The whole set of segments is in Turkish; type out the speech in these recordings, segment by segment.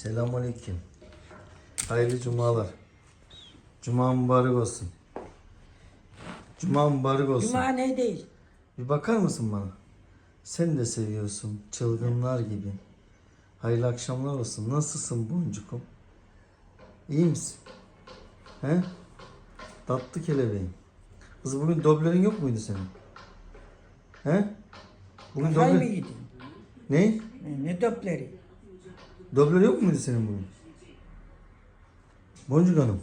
Selamünaleyküm. Hayırlı cumalar. Cuma mübarek olsun. Cuma mübarek olsun. Cuma ne değil. Bir bakar mısın bana? Sen de seviyorsun. Çılgınlar gibi. Hayırlı akşamlar olsun. Nasılsın boncukum? İyi misin? He? Tatlı kelebeğim. Kız bugün doblerin yok muydu senin? He? Bugün Kafayı mı doble... yedin? Ne? Ne, ne dopleri? Dobler yok muydu senin bugün? Boncuk Hanım.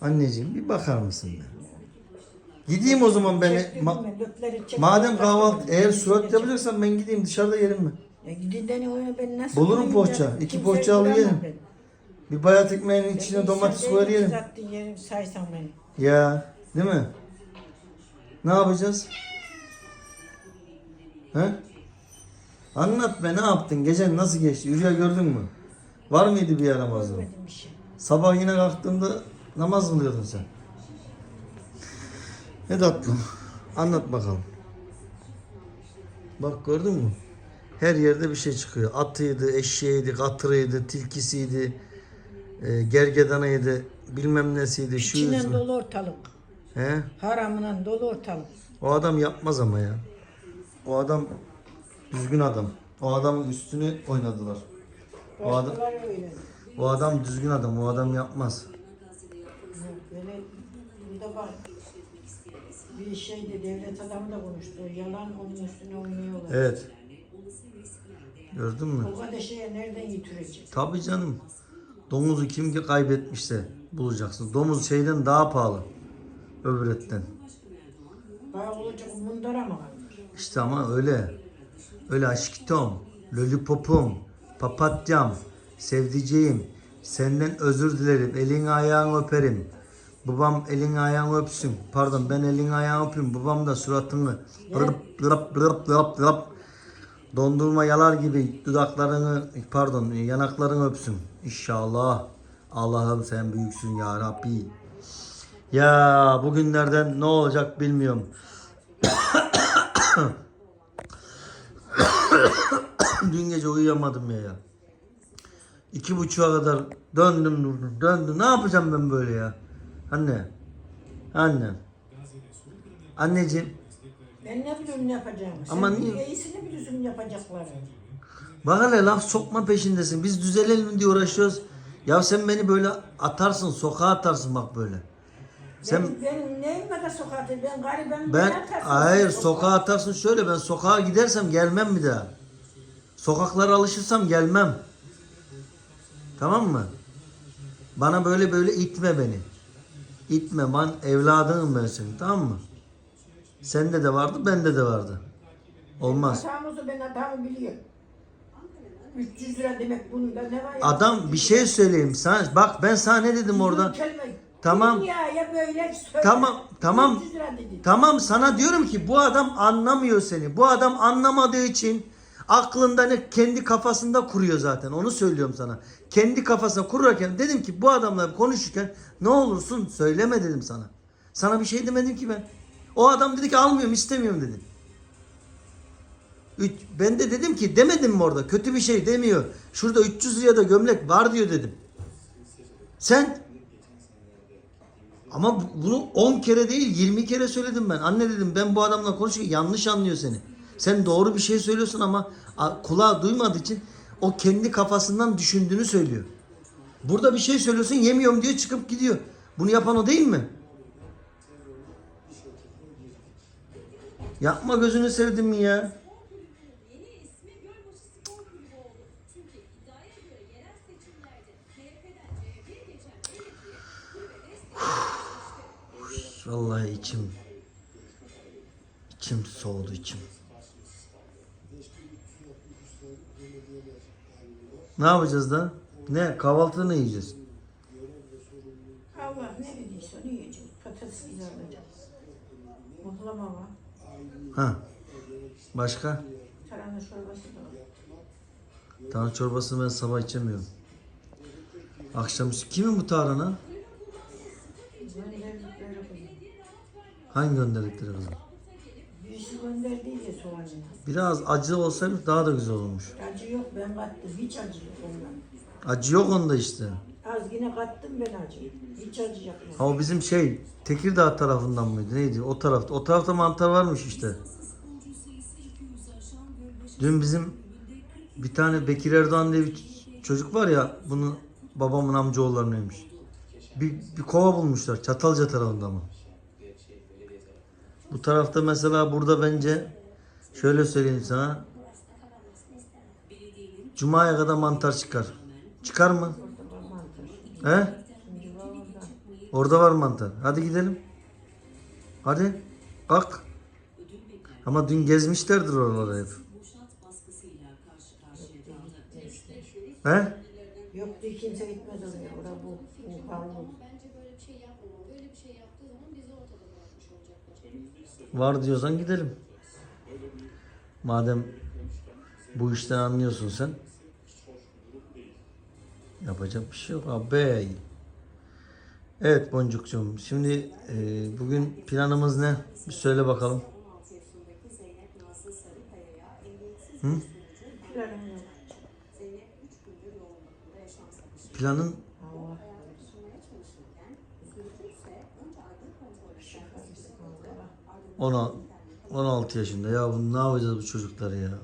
Anneciğim bir bakar mısın be? Gideyim o zaman ben. Çektirdim Ma- ben, madem kahvaltı eğer ben surat yapacaksan ben gideyim dışarıda yerim mi? çektim. Ya gidin de ne oyunu ben nasıl Bulurum koyayım poğaça. İki poğaça al duramam yerim. ben. Bir bayat ekmeğin Ben içine domates koyar yerim. Saysan beni. Ya değil mi? Ne yapacağız? He? Anlat be ne yaptın? Gecen nasıl geçti? Rüya gördün mü? Var mıydı bir yaramazlığın? Görmedim bir şey. Sabah yine kalktığında namaz kılıyordun sen? Ne tatlım. Anlat bakalım. Bak gördün mü? Her yerde bir şey çıkıyor. Atıydı, eşeğiydi, katırıydı, tilkisiydi, e, gergedanıydı, bilmem nesiydi, şu İçinden yüzü. dolu ortalık. He? Haramından dolu ortalık. O adam yapmaz ama ya. O adam düzgün adam. O adamın üstünü oynadılar. O adam, o adam düzgün adam. O adam yapmaz. Böyle burada var. Bir şeyde devlet adamı da konuştu. Yalan onun üstüne oynuyorlar. Evet. Gördün mü? O kadar şeye nereden götürecek? Tabii canım. Domuzu kim ki kaybetmişse bulacaksın. Domuz şeyden daha pahalı. Öbür etten. Bağ olacak mundara mı? İşte ama öyle. Öyle aşkitom, lollipopum, papatyam, sevdiceğim. Senden özür dilerim. Elin ayağını öperim. Babam elin ayağını öpsün. Pardon ben elin ayağını öpeyim. Babam da suratını lırp lırp lırp lırp lırp dondurma yalar gibi dudaklarını pardon yanaklarını öpsün. İnşallah. Allah'ım sen büyüksün ya Rabbi. Ya bugünlerden ne olacak bilmiyorum. Dün gece uyuyamadım ya. İki buçuğa kadar döndüm durdum döndüm. Ne yapacağım ben böyle ya? Anne. Anne. Anneciğim. Ben ne biliyorum ne yapacağımı. Ama Sen niye- iyisini biliyorsun yapacakları. Bak hele laf sokma peşindesin. Biz düzelelim diye uğraşıyoruz. Ya sen beni böyle atarsın, sokağa atarsın bak böyle. Sen Ben, benim neyim kadar sokağa Ben garibanım. ben hayır sokağa atarsın şöyle ben sokağa gidersem gelmem bir daha. Sokaklara alışırsam gelmem. Tamam mı? Bana böyle böyle itme beni. İtme ben evladınım ben senin tamam mı? Sende de vardı bende de vardı. Olmaz. Hatamızı ben hatamı biliyorum. 300 lira demek bunda ne var ya? Adam bir şey söyleyeyim sana. Bak ben sana ne dedim orada? Kelime. Tamam. Dünyaya böyle söyle. Tamam, tamam. 300 lira dedi. Tamam sana diyorum ki bu adam anlamıyor seni. Bu adam anlamadığı için aklında ne kendi kafasında kuruyor zaten. Onu söylüyorum sana. Kendi kafasında kurarken dedim ki bu adamla konuşurken ne olursun söyleme dedim sana. Sana bir şey demedim ki ben. O adam dedi ki almıyorum istemiyorum dedim. Üç, ben de dedim ki demedim mi orada kötü bir şey demiyor. Şurada 300 liraya da gömlek var diyor dedim. Sen ama bu- bunu 10 kere değil 20 kere söyledim ben. Anne dedim ben bu adamla konuşurken yanlış anlıyor seni. Sen doğru bir şey söylüyorsun ama kulağı duymadığı için o kendi kafasından düşündüğünü söylüyor. Burada bir şey söylüyorsun yemiyorum diyor çıkıp gidiyor. Bunu yapan o değil mi? Yapma gözünü sevdim ya? Vallahi içim içim soğudu içim. Ne yapacağız da? Ne? Kahvaltıda ne yiyeceğiz? Allah ne dediyse onu yiyeceğiz. Patates kızartacağız. Muhlama var. Ha. Başka? Tarhana çorbası da var. Tarhana çorbasını ben sabah içemiyorum. Akşamüstü kimin bu tarhana? Hangi gönderdikleri kızım? Birisi gönderdi. gönderdiydi soğanı. Biraz acı olsaymış daha da güzel olmuş. Acı yok ben kattım. Hiç acı yok ondan. Acı yok onda işte. Az yine kattım ben acı. Hiç acı yapmadım. Ha o bizim şey Tekirdağ tarafından mıydı neydi? O tarafta. O tarafta mantar varmış işte. Dün bizim bir tane Bekir Erdoğan diye bir çocuk var ya bunu babamın amcaoğullarınaymış. Bir, bir kova bulmuşlar Çatalca tarafında mı? Bu tarafta mesela burada bence şöyle söyleyeyim sana. Cuma'ya kadar mantar çıkar. Çıkar mı? He? Orada. Var mantar. Hadi gidelim. Hadi. Kalk. Ama dün gezmişlerdir oraları hep. He? Yok diye kimse gitmez oraya. Orada bu, bu karlı. Bence böyle bir şey yapmamalı. Böyle bir şey yaptığı zaman bizi ortada. Var diyorsan gidelim. Madem bu işten anlıyorsun sen. Yapacak bir şey yok abi. Evet Boncukcuğum. Şimdi e, bugün planımız ne? Bir söyle bakalım. Hı? Planım yok. Planın Allah. Ona 16 yaşında. Ya bunu ne yapacağız bu çocukları ya?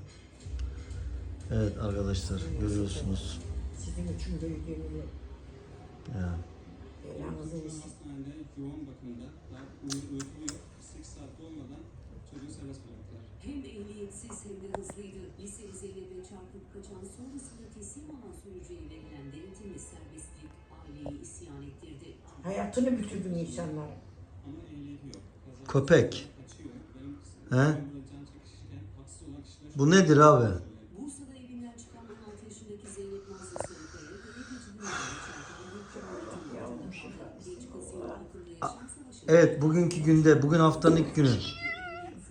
Evet arkadaşlar görüyorsunuz. Sizin için geliyor. Ya. Belanızı yesin. Hastanede yoğun bakımda daha uy- uyutuluyor. 8 saat olmadan çocuğu serbest bıraktılar. Hem ehliyetsiz hem de hızlıydı. Liseli Zeynep'e çarpıp kaçan sonrasında teslim olan sürücüye verilen denetimli serbestlik aileyi isyan ettirdi. Hayatını bitirdin insanlar. Ama ehliyeti yok. Kaza Köpek. He? Bu nedir abi? Bursa'da evinden çıkan 16 yaşındaki Zeynep Nazlı Sarıkaya gazetecinin önüne çarpan bir kim Yavrum şifa. genç kızın hakkında yaşam savaşı Evet bugünkü günde, bugün haftanın ilk günü.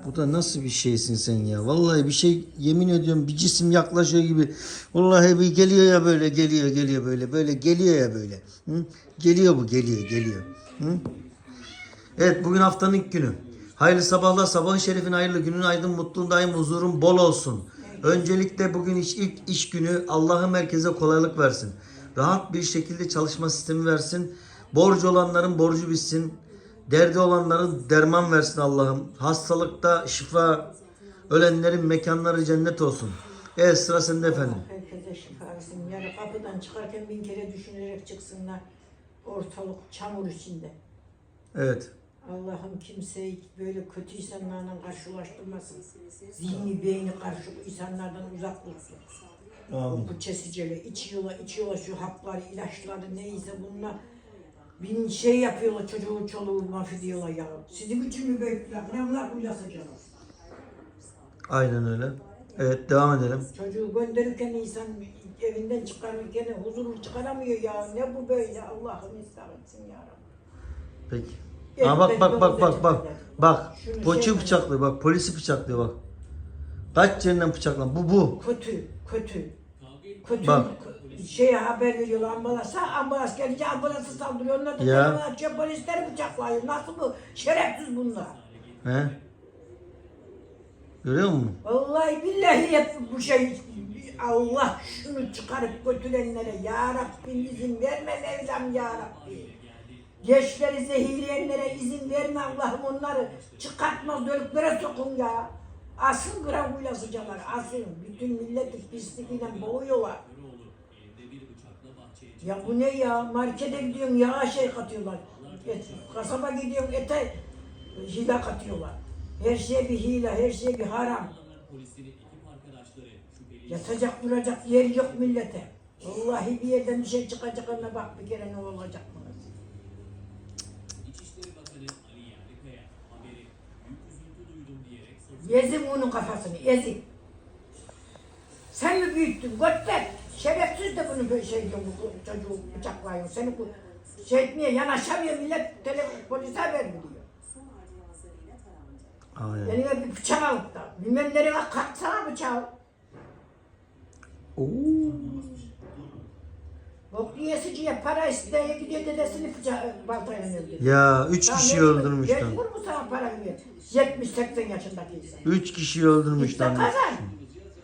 Bu da nasıl bir şeysin sen ya? Vallahi bir şey yemin ediyorum bir cisim yaklaşıyor gibi. Vallahi bir geliyor ya böyle, geliyor, geliyor böyle, böyle geliyor ya böyle. Hı? Geliyor bu, geliyor, geliyor. Hı? Evet bugün haftanın ilk günü. Hayırlı sabahlar, sabahın şerifin hayırlı günün aydın, mutluluğun daim huzurun bol olsun. Öncelikle bugün iş, ilk iş günü Allah'ım herkese kolaylık versin. Rahat bir şekilde çalışma sistemi versin. Borcu olanların borcu bitsin. Derdi olanların derman versin Allah'ım. Hastalıkta şifa, ölenlerin mekanları cennet olsun. Evet sıra sende efendim. Herkese şifa versin. Yani kapıdan çıkarken bin kere düşünerek çıksınlar. Ortalık çamur içinde. Evet. Allah'ım kimseyi böyle kötü insanlarla karşılaştırmasın. Zihni, beyni karışık insanlardan uzak dursun. Amin. Bu kesicileri içiyorlar, içiyorlar şu hapları, ilaçları neyse bunlar. Bin şey yapıyorlar çocuğu çoluğu mahvediyorlar ya. Sizin için mi büyükler? Ne onlar uylasacağız? Aynen öyle. Evet devam edelim. Çocuğu gönderirken insan evinden çıkarırken huzurlu çıkaramıyor ya. Ne bu böyle? Allah'ım ıslah etsin ya Rabbi. Peki. Aa, bak bak bak bak bak. Bak. Şunu şey- bıçaklıyor bak. Polisi bıçaklıyor bak. Kaç yerinden bıçaklan. Bu bu. Kötü, kötü. Kötü. Bak. Şeye haber veriyorlar ambulansa, ambulans gelince ambulansı saldırıyor. Onlar da Ya. açıyor, polisleri bıçaklıyor. Nasıl bu? Şerefsiz bunlar. He? Görüyor musun? Vallahi billahi hep bu şey Allah şunu çıkarıp götürenlere ya Rabbim izin verme Mevlam ya Rabbi. Gençleri zehirleyenlere izin verme Allah'ım onları çıkartmaz dölüklere sokun ya. Asın gravuyla sıcalar asın. Bütün milleti pisliğiyle boğuyorlar. Ya bu ne ya? Markete gidiyorsun yağa şey katıyorlar. Et, kasaba gidiyorsun ete hile katıyorlar. Her şeye bir hile, her şeye bir haram. Yatacak duracak yer yok millete. Vallahi bir yerden bir şey çıkacak ona bak bir kere ne olacak mı? Ezim onun kafasını, ezim. Sen mi büyüttün? Götter. Şerefsiz de bunu böyle şey bu çocuğu bıçaklıyor. Seni bu şey etmeye yanaşamıyor millet telefon polise ver mi diyor. Aynen. Eline bir bıçak alıp da bilmem nereye kalksana bıçağı. Oo. Bok yiyesiciye para isteye gidiyor dedesini bıça- baltayla öldürüyor. Ya üç kişi öldürmüş lan. Mecbur mu sana para veriyor? 70-80 yaşındaki insan. Üç kişi öldürmüş İşte lan. kazan.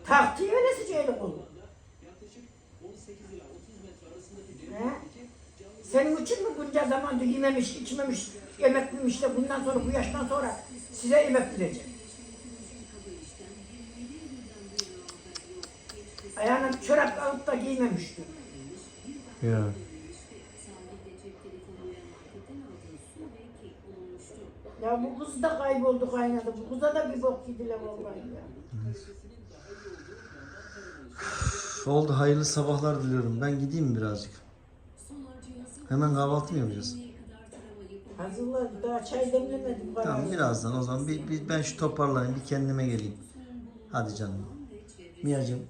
Taktiği öylesiceyle kulu. He? Senin için mi bunca zamandır yememiş, içmemiş, emeklemiş de bundan sonra bu yaştan sonra size emek verecek. Ayağına çorap alıp da giymemişti. Ya. Ya bu kız da kayboldu kaynadı. Bu kıza da bir bok yediler vallahi ya. Üf, Oldu hayırlı sabahlar diliyorum. Ben gideyim birazcık. Hemen kahvaltı mı yapacağız? Hazırladı. Daha çay demlemedim. bayağı. Tamam birazdan o zaman bir, bir- ben şu toparlayayım bir kendime geleyim. Hadi canım. Miyacığım.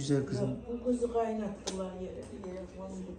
Güzel kızım. Bu kızı kaynattılar yere. yere kondu.